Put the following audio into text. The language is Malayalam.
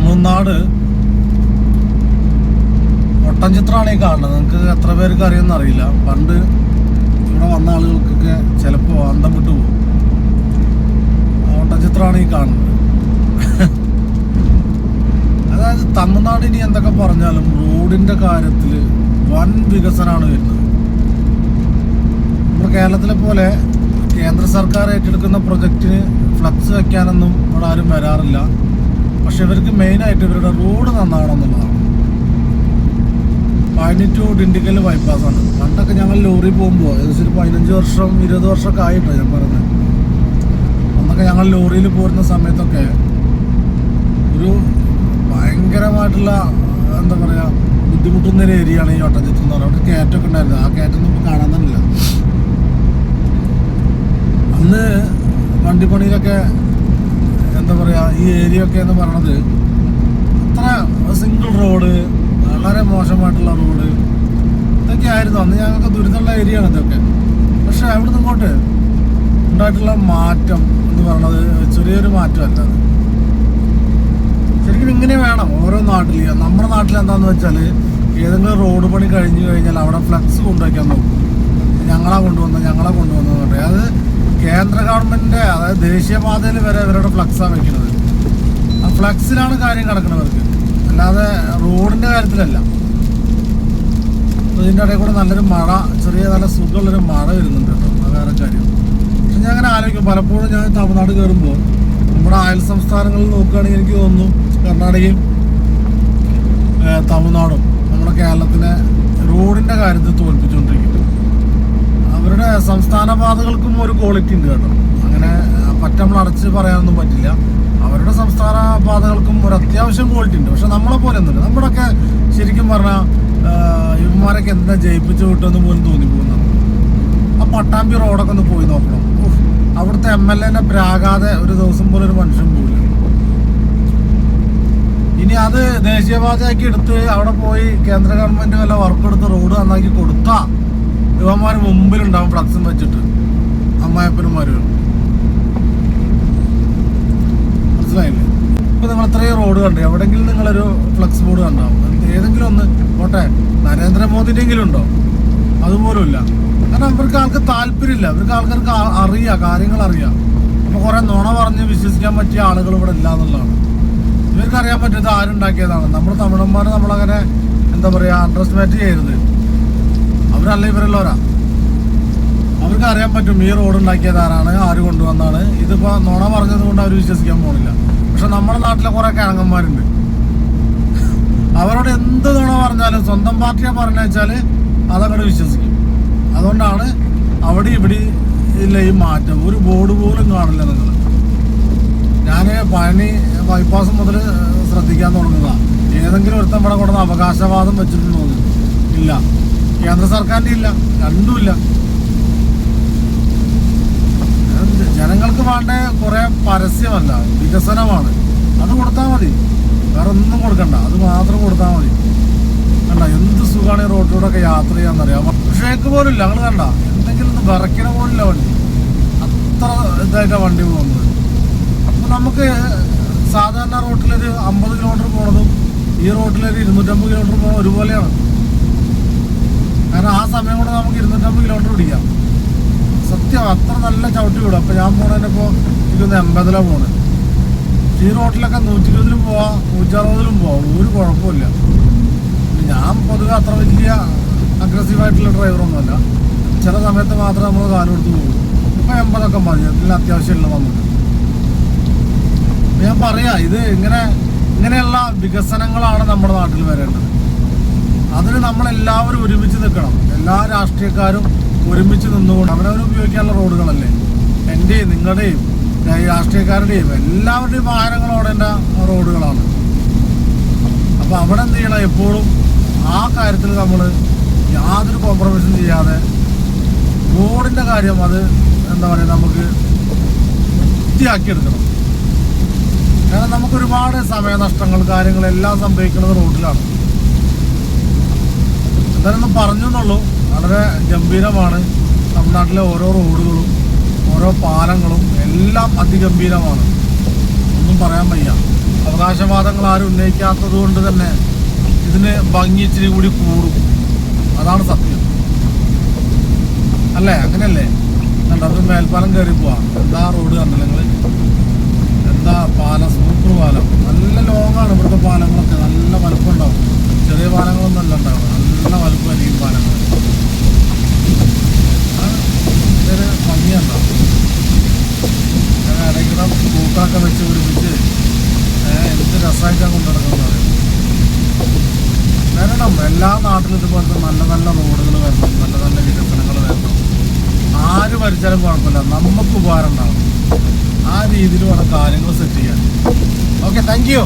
തമിഴ്നാട്. ഒട്ടൻചിത്രമാണ് ഈ കാണുന്നത്. നിങ്ങൾക്ക് എത്ര പേർക്ക് അറിയുമെന്ന് അറിയില്ല. പണ്ട് ഇവിടെ വന്ന ആളുകൾക്കൊക്കെ ചിലപ്പോൾ അന്തം വിട്ടു പോകും. ഒട്ടൻചിത്രമാണ് ഈ കാണുന്നത്. അതായത് തമിഴ്നാട് ഇനി എന്തൊക്കെ പറഞ്ഞാലും റോഡിന്റെ കാര്യത്തിൽ വൻ വികസനമാണ് വരുന്നത്. നമ്മുടെ കേരളത്തിലെ പോലെ കേന്ദ്ര സർക്കാർ ഏറ്റെടുക്കുന്ന പ്രൊജക്റ്റിന് ഫ്ലക്സ് വെക്കാനൊന്നും ഇവിടെ ആരും വരാറില്ല. പക്ഷെ ഇവർക്ക് മെയിനായിട്ട് ഇവരുടെ റോഡ് നന്നാവണം എന്നുള്ളതാണ് ഡിണ്ടിക്കൽ ബൈപ്പാസാണ് പണ്ടൊക്കെ ഞങ്ങൾ ലോറി പോകുമ്പോൾ ഏകദേശം ഒരു പതിനഞ്ച് വർഷം ഇരുപത് വർഷമൊക്കെ ആയിട്ടോ ഞാൻ പറഞ്ഞത്. അന്നൊക്കെ ഞങ്ങൾ ലോറിയിൽ പോരുന്ന സമയത്തൊക്കെ ഒരു ഭയങ്കരമായിട്ടുള്ള എന്താ പറയുക ബുദ്ധിമുട്ടുന്ന ഒരു ഏരിയയാണ് ഈ ഓട്ടത്തിൽ എന്ന് പറയുന്നത് അവിടെ കയറ്റമൊക്കെ ഉണ്ടായിരുന്നു. ആ കയറ്റൊന്നും ഇപ്പോൾ കാണാൻ തന്നെ ഇല്ല. അന്ന് വണ്ടിപ്പണിയിലൊക്കെ എന്താ പറയുക ഈ ഏരിയ ഒക്കെ എന്ന് പറയണത് അത്ര സിംഗിൾ റോഡ് വളരെ മോശമായിട്ടുള്ള റോഡ് ഇതൊക്കെ ആയിരുന്നു. അന്ന് ഞങ്ങൾക്ക് ദുരിതമുള്ള ഏരിയ ആണ് ഇതൊക്കെ. പക്ഷെ അവിടുന്ന് ഇങ്ങോട്ട് ഉണ്ടായിട്ടുള്ള മാറ്റം എന്ന് പറയണത് ചെറിയൊരു മാറ്റമല്ല അത്. ശരിക്കും ഇങ്ങനെ വേണം ഓരോ നാട്ടിൽ നമ്മുടെ നാട്ടിൽ എന്താന്ന് വെച്ചാൽ ഏതെങ്കിലും റോഡ് പണി കഴിഞ്ഞു കഴിഞ്ഞാൽ അവിടെ ഫ്ലക്സ് കൊണ്ടുവയ്ക്കാൻ നോക്കും. ഞങ്ങളാ കൊണ്ടുവന്ന ഞങ്ങളാ കൊണ്ടുവന്നത് അത് കേന്ദ്ര ഗവൺമെന്റിന്റെ അതായത് ദേശീയപാതയിൽ വരെ ഇവരുടെ ഫ്ലക്സാണ് വെക്കുന്നത്. ആ ഫ്ലക്സിലാണ് കാര്യം കിടക്കുന്നവർക്ക് അല്ലാതെ റോഡിന്റെ കാര്യത്തിലല്ല. ഇതിന്റെ ഇടയിൽ കൂടെ നല്ലൊരു മഴ ചെറിയ നല്ല സുഖമുള്ളൊരു മഴ വരുന്നുണ്ട് കേട്ടോ. അത് വേറെ കാര്യം. പക്ഷെ ഞാൻ അങ്ങനെ ആലോചിക്കും. പലപ്പോഴും ഞാൻ തമിഴ്നാട് കയറുമ്പോൾ നമ്മുടെ അയൽ സംസ്ഥാനങ്ങളിൽ നോക്കുകയാണെങ്കിൽ എനിക്ക് തോന്നുന്നു കർണാടകയും തമിഴ്നാടും നമ്മുടെ കേരളത്തിനെ റോഡിന്റെ കാര്യത്തിൽ തോൽപ്പിച്ചുകൊണ്ടിരിക്കും അവരുടെ സംസ്ഥാന പാതകൾക്കും ഒരു ക്വാളിറ്റി ഉണ്ട് കേട്ടോ. അങ്ങനെ പറ്റ നമ്മൾ അടച്ച് പറയാനൊന്നും പറ്റില്ല. അവരുടെ സംസ്ഥാന പാതകൾക്കും ഒരു അത്യാവശ്യം ക്വാളിറ്റി ഉണ്ട്. പക്ഷെ നമ്മളെ പോലെ ഒന്നുമില്ല. നമ്മുടെയൊക്കെ ശരിക്കും പറഞ്ഞാൽ ഇവന്മാരൊക്കെ എന്താ ജയിപ്പിച്ചു വിട്ടെന്ന് പോലും തോന്നിപ്പോകുന്നു ആ പട്ടാമ്പി റോഡൊക്കെ ഒന്ന് പോയി നോക്കണം. അവിടുത്തെ എം എൽ എനെ പ്രാകാതെ ഒരു ദിവസം പോലും ഒരു മനുഷ്യൻ പോയില്ല ഇനി അത് ദേശീയപാതയാക്കി എടുത്ത് അവിടെ പോയി കേന്ദ്ര ഗവൺമെന്റ് വല്ല വർക്ക് എടുത്ത് റോഡ് നന്നാക്കി കൊടുത്താ ഇവന്മാർ മുമ്പിലുണ്ടാവും ഫ്ലക്സും വെച്ചിട്ട്. അമ്മായപ്പനുമാരും മനസ്സിലായില്ലേ? ഇപ്പൊ നിങ്ങൾ ഇത്രയും റോഡ് കണ്ടു എവിടെങ്കിലും നിങ്ങളൊരു ഫ്ലക്സ് ബോർഡ് കണ്ടാവും. ഏതെങ്കിലും ഒന്ന് പോട്ടെ നരേന്ദ്രമോദിന്റെ എങ്കിലും ഉണ്ടോ? അതുപോലും ഇല്ല കാരണം ഇവർക്ക് ആൾക്ക് താല്പര്യമില്ല. ഇവർക്ക് ആൾക്കാർക്ക് അറിയാം കാര്യങ്ങൾ അറിയാം. അപ്പൊ കുറെ നുണ പറഞ്ഞ് വിശ്വസിക്കാൻ പറ്റിയ ആളുകൾ ഇവിടെ ഇല്ല എന്നുള്ളതാണ്. ഇവർക്ക് അറിയാൻ പറ്റും ഇത് ആരുണ്ടാക്കിയതാണ്. നമ്മൾ തമിഴന്മാർ നമ്മളങ്ങനെ എന്താ പറയാ അണ്ടർസ്റ്റിമേറ്റ് ചെയ്യരുത്. അവരല്ല ഇവരുള്ളവരാ. അവർക്ക് അറിയാൻ പറ്റും ഈ റോഡ് ഉണ്ടാക്കിയത് ആരാണ് ആര് കൊണ്ടുവന്നാണ്. ഇതിപ്പോ നുണ പറഞ്ഞത് കൊണ്ട് അവർ വിശ്വസിക്കാൻ പോണില്ല. പക്ഷെ നമ്മുടെ നാട്ടിലെ കുറെ കിഴങ്ങന്മാരുണ്ട് അവരോട് എന്ത് നുണ പറഞ്ഞാലും സ്വന്തം പാർട്ടിയെ പറഞ്ഞു വെച്ചാൽ അതങ്ങോട്ട് വിശ്വസിക്കും. അതുകൊണ്ടാണ് അവിടെ ഇവിടെ ഇല്ല ഈ മാറ്റം. ഒരു ബോർഡ് പോലും കാണില്ല നിങ്ങൾ ഞാൻ പഴനി ബൈപ്പാസ് മുതൽ ശ്രദ്ധിക്കാൻ തുടങ്ങുക ഏതെങ്കിലും ഒരുത്തം ഇവിടെ കൊണ്ടുവന്ന് അവകാശവാദം വെച്ചിട്ടുണ്ടോ ഇല്ല. കേന്ദ്ര സർക്കാരിന്റെ ഇല്ല രണ്ടുമില്ല ജനങ്ങൾക്ക് വേണ്ട കുറെ പരസ്യമല്ല വികസനമാണ്. അത് കൊടുത്താൽ മതി. വേറെ ഒന്നും കൊടുക്കണ്ട അത് മാത്രം കൊടുത്താൽ മതി. കണ്ട എന്ത് സുഖമാണ് ഈ റോഡിലൂടെയൊക്കെ യാത്ര ചെയ്യാന്നറിയാം? ഷേക്ക് പോലും ഇല്ല ഞങ്ങൾ കണ്ട? എന്തെങ്കിലും ഒന്ന് വിറയ്ക്കണ പോലില്ല വണ്ടി. അത്ര ഇതായിട്ടാണ് വണ്ടി പോകുന്നത്. അപ്പൊ നമുക്ക് സാധാരണ റോട്ടിലൊരു അമ്പത് കിലോമീറ്റർ പോണതും ഈ റോട്ടിലൊരു ഇരുന്നൂറ്റമ്പത് കിലോമീറ്റർ പോകണം ഒരുപോലെയാണ്. കാരണം ആ സമയം കൊണ്ട് നമുക്ക് ഇരുന്നൂറ്റമ്പത് കിലോമീറ്റർ പിടിക്കാം. സത്യം അത്ര നല്ല ചവിട്ടി വിടും. അപ്പം ഞാൻ പോണതിനിപ്പോൾ എനിക്കൊന്ന് എൺപതിലാണ് പോണത് ഈ റോട്ടിലൊക്കെ നൂറ്റി ഇരുപതിലും പോവാം നൂറ്ററുപതിലും പോവാം. ഒരു കുഴപ്പമില്ല. ഞാൻ പൊതുവെ അത്ര വലിയ അഗ്രസീവായിട്ടുള്ള ഡ്രൈവറൊന്നുമല്ല ചില സമയത്ത് മാത്രമേ നമ്മൾ കാലെടുത്ത് പോകും. ഇപ്പം എൺപതൊക്കെ മതി. അതിൽ അത്യാവശ്യമില്ല അപ്പൊ ഞാൻ പറയാം ഇത് ഇങ്ങനെ ഇങ്ങനെയുള്ള വികസനങ്ങളാണ് നമ്മുടെ നാട്ടിൽ വരേണ്ടത്. അതിന് നമ്മളെല്ലാവരും ഒരുമിച്ച് നിൽക്കണം. എല്ലാ രാഷ്ട്രീയക്കാരും ഒരുമിച്ച് നിന്നുകൊണ്ട് അവരവർ ഉപയോഗിക്കാനുള്ള റോഡുകളല്ലേ? എന്റെയും നിങ്ങളുടെയും രാഷ്ട്രീയക്കാരുടെയും എല്ലാവരുടെയും വാഹനങ്ങളോടെ റോഡുകളാണ്. അപ്പോൾ അവിടെ എന്ത് ചെയ്യണം? എപ്പോഴും ആ കാര്യത്തിൽ നമ്മൾ യാതൊരു കോംപ്രമൈസും ചെയ്യാതെ റോഡിന്റെ കാര്യം അത് എന്താ പറയുക നമുക്ക് വൃത്തിയാക്കിയെടുക്കണം. കാരണം നമുക്ക് ഒരുപാട് സമയനഷ്ടങ്ങൾ കാര്യങ്ങളെല്ലാം സംഭവിക്കുന്നത് റോഡിലാണ്. എന്തായാലും പറഞ്ഞു എന്നുള്ളൂ. വളരെ ഗംഭീരമാണ്. തമിഴ്നാട്ടിലെ ഓരോ റോഡുകളും ഓരോ പാലങ്ങളും എല്ലാം അതിഗംഭീരമാണ്. ഒന്നും പറയാൻ വയ്യ. അവകാശവാദങ്ങൾ ആരും ഉന്നയിക്കാത്തത് കൊണ്ട് തന്നെ ഇതിന് ഭംഗി ഇച്ചിരി കൂടി കൂടും. അതാണ് സത്യം. അല്ലേ? അങ്ങനെയല്ലേ? കണ്ടോ? അത് മേൽപ്പാലം കയറി പോവാ. എന്താ റോഡ് കണ്ടല്ലോ എന്താ പാലം? സൂപ്പർ പാലം. നല്ല ലോങ്ങാണ് ഇവിടുത്തെ പാലങ്ങളൊക്കെ. നല്ല വലുപ്പം ഉണ്ടാവും ചെറിയ പാലങ്ങളൊന്നും അല്ല ഉണ്ടാവും വലുപ്പം വലുപ്പമായിരിക്കും പാലങ്ങൾ. ഇതൊരു ഭംഗിയുണ്ടാവും ഇടയ്ക്കിടെ പൂക്കളൊക്കെ വെച്ച് പിടിപ്പിച്ച് എന്ത് രസമായിട്ടാണ് കൊണ്ടു നടക്കുന്നത് വരണം. എല്ലാ നാട്ടിലും ഇതുപോലത്തെ നല്ല നല്ല റോഡുകൾ വരണം. നല്ല നല്ല വികസനങ്ങൾ വരണം. ആര് ഭരിച്ചാലും കുഴപ്പമില്ല. നമുക്ക് ഉപകാരം ഉണ്ടാവും ആ രീതിയിൽ വേണം കാര്യങ്ങൾ സെറ്റ് ചെയ്യാൻ. Okay thank you